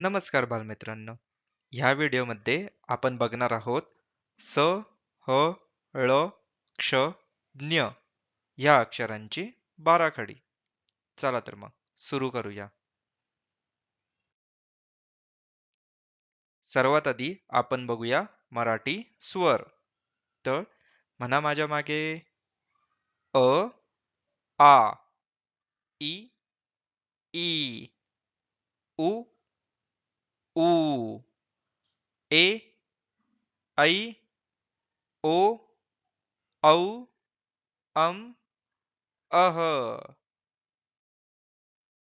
नमस्कार बालमित्रांनो. ह्या व्हिडिओमध्ये आपण बघणार आहोत स ह ळ क्ष ज्ञ या अक्षरांची बाराखडी. चला तर मग सुरू करूया. सर्वात आधी आपण बघूया मराठी स्वर. तर म्हणा माझ्या मागे. अ आ इ ई उ U ए ऐ ओ औ अम अह.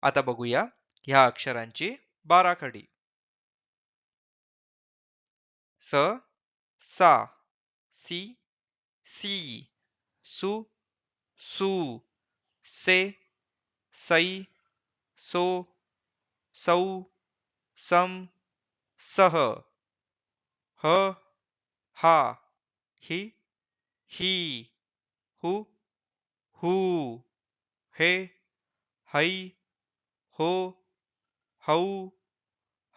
आता बघूया ह्या अक्षरांची बाराखडी. स सा सी सी सु सू से सै सो सौ सम सह ह हा हि ही हु हू हे है हो हौ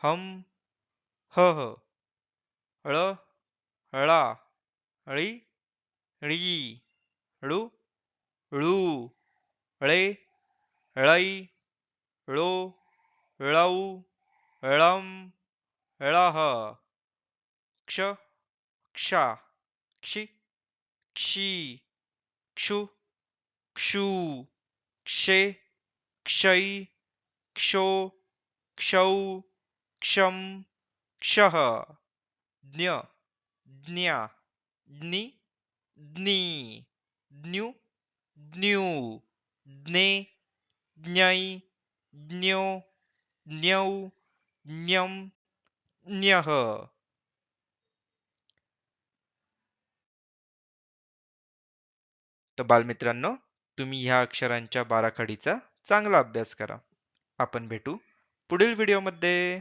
हम ह ळ ळा ळी ळी ळू ळू ळे ळै ळो ळौ ळम ळह क्षक्षा क्षि क्षी क्षु क्षू क्षे क्षै क्षो क्षौ क्षम क्षः ज्ञ ज्ञा ज्ञि ज्ञी ज्ञु ज्ञू ज्ञे ज्ञै ज्ञो ज्ञौ ज्ञम ज्ञः तर बालमित्रांनो तुम्ही ह्या अक्षरांच्या बाराखडीचा चांगला अभ्यास करा. आपण भेटू पुढील व्हिडिओमध्ये.